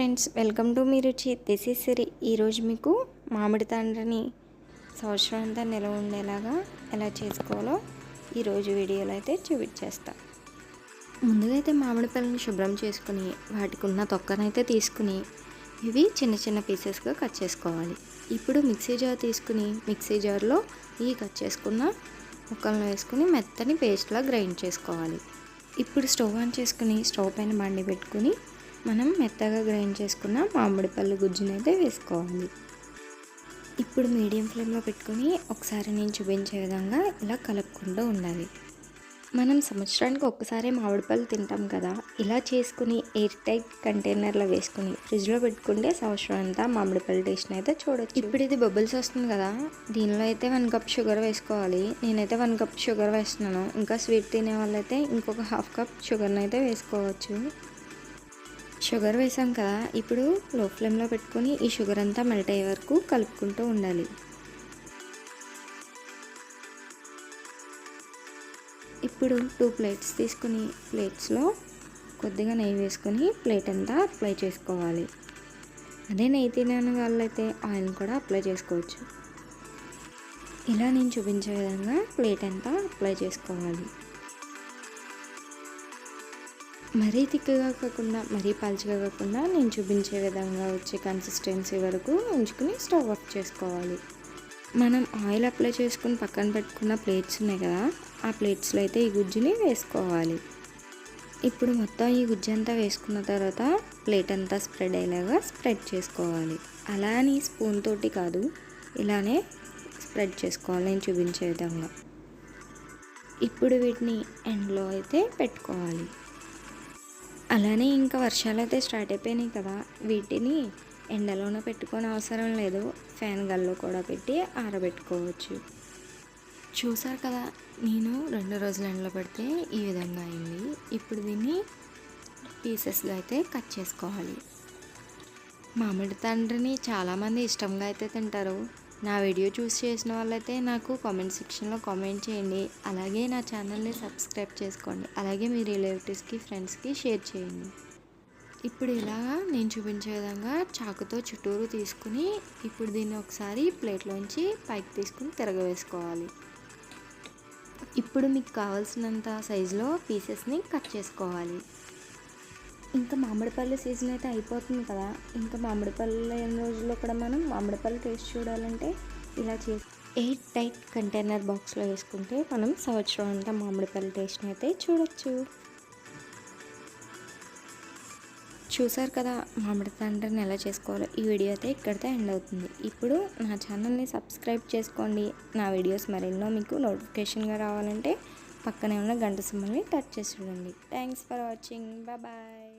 Friends welcome to Mee Ruchi. This Siri. ఈరోజు మీకు మామిడి తండ్రిని సంవత్సరం అంతా నిలవ ఉండేలాగా ఎలా చేసుకోవాలో ఈరోజు వీడియోలో అయితే చూపించేస్తా. ముందుగా అయితే మామిడి పళ్ళని శుభ్రం చేసుకుని వాటికి ఉన్న తొక్కనైతే తీసుకుని ఇవి చిన్న చిన్న పీసెస్గా కట్ చేసుకోవాలి. ఇప్పుడు మిక్సీ జార్ తీసుకుని మిక్సీ జార్లో ఈ కట్ చేసుకున్న ముక్కలను వేసుకుని మెత్తని పేస్ట్లా గ్రైండ్ చేసుకోవాలి. ఇప్పుడు స్టవ్ ఆన్ చేసుకుని స్టవ్ పైన బండి పెట్టుకుని మనం మెత్తగా గ్రైండ్ చేసుకున్న మామిడి పళ్ళు గుజ్జుని అయితే వేసుకోవాలి. ఇప్పుడు మీడియం ఫ్లేమ్లో పెట్టుకొని ఒకసారి నేను చూపించే విధంగా ఇలా కలుపుకుంటూ ఉండాలి. మనం సంవత్సరానికి ఒక్కసారి మామిడి పళ్ళు తింటాం కదా ఇలా చేసుకుని ఎయిర్ టైట్ కంటైనర్లో వేసుకుని ఫ్రిడ్జ్లో పెట్టుకుంటే సంవత్సరం అంతా మామిడి పళ్ళు టేస్ట్ని అయితే చూడొచ్చు. ఇప్పుడు ఇది బబుల్స్ వస్తుంది కదా దీనిలో అయితే వన్ కప్ షుగర్ వేసుకోవాలి. నేనైతే వన్ కప్ షుగర్ వేస్తున్నాను. ఇంకా స్వీట్ తినే వాళ్ళైతే ఇంకొక హాఫ్ కప్ షుగర్ని అయితే వేసుకోవచ్చు. షుగర్ వేసాం కదా ఇప్పుడు లో ఫ్లేమ్లో పెట్టుకొని ఈ షుగర్ అంతా మెల్ట్ అయ్యే వరకు కలుపుకుంటూ ఉండాలి. ఇప్పుడు టూ ప్లేట్స్ తీసుకుని ప్లేట్స్లో కొద్దిగా నెయ్యి వేసుకొని ప్లేట్ అంతా అప్లై చేసుకోవాలి. అదే నెయ్యి తినని వాళ్ళైతే ఆయిల్ కూడా అప్లై చేసుకోవచ్చు. ఇలా నేను చూపించే విధంగా ప్లేట్ అంతా అప్లై చేసుకోవాలి. మరీ తిక్కగా కాకుండా మరీ పల్చగా కాకుండా నేను చూపించే విధంగా వచ్చే కన్సిస్టెన్సీ వరకు ఉంచుకుని స్టవ్ ఆఫ్ చేసుకోవాలి. మనం ఆయిల్ అప్లై చేసుకుని పక్కన పెట్టుకున్న ప్లేట్స్ ఉన్నాయి కదా ఆ ప్లేట్స్లో అయితే ఈ గుజ్జుని వేసుకోవాలి. ఇప్పుడు మొత్తం ఈ గుజ్జు అంతా వేసుకున్న తర్వాత ప్లేట్ అంతా స్ప్రెడ్ అయ్యేలాగా స్ప్రెడ్ చేసుకోవాలి. అలా అని స్పూన్ తోటి కాదు ఇలానే స్ప్రెడ్ చేసుకోవాలి నేను చూపించే విధంగా. ఇప్పుడు వీటిని ఎండ్లో అయితే పెట్టుకోవాలి. అలానే ఇంకా వర్షాలు అయితే స్టార్ట్ అయిపోయినాయి కదా. వీటిని ఎండలోనే పెట్టుకొని అవసరం లేదు. ఫ్యాన్ గల్లో కూడా పెట్టి ఆరబెట్టుకోవచ్చు. చూసారు కదా నేను రెండు రోజులు ఎండలో పెడితే ఈ విధంగా అయింది. ఇప్పుడు దీన్ని పీసెస్గా అయితే కట్ చేసుకోవాలి. మామిడి తండ్రిని చాలామంది ఇష్టంగా అయితే తింటారు. నా వీడియో చూస్ చేసిన వాళ్ళైతే నాకు కామెంట్ సెక్షన్లో కామెంట్ చేయండి. అలాగే నా ఛానల్ని సబ్స్క్రైబ్ చేసుకోండి. అలాగే మీ రిలేటివ్స్కి ఫ్రెండ్స్కి షేర్ చేయండి. ఇప్పుడు ఇలాగా నేను చూపించే విధంగా చాకుతో చుట్టూరు తీసుకుని ఇప్పుడు దీన్ని ఒకసారి ప్లేట్లోంచి పైకి తీసుకుని తిరగవేసుకోవాలి. ఇప్పుడు మీకు కావాల్సినంత సైజులో పీసెస్ని కట్ చేసుకోవాలి. ఇంకా మామిడిపల్లి సీజన్ అయితే అయిపోతుంది కదా. ఇంకా మామిడిపల్లి ఎన్ని రోజుల్లో కూడా మనం మామిడిపల్లి టేస్ట్ చూడాలంటే ఇలా చేసి ఎయిట్ టైట్ కంటైనర్ బాక్స్లో వేసుకుంటే మనం సంవత్సరం అంతా మామిడిపల్లి టేస్ట్ని అయితే చూడొచ్చు. చూసారు కదా మామిడి తండ్రిని ఎలా చేసుకోవాలో? ఈ వీడియో అయితే ఇక్కడితో ఎండ్ అవుతుంది. ఇప్పుడు నా ఛానల్ని సబ్స్క్రైబ్ చేసుకోండి. నా వీడియోస్ మరెన్నో మీకు నోటిఫికేషన్గా రావాలంటే పక్కనే ఉన్న గంట సింబల్ని టచ్ చేసి చూడండి. Thanks for watching bye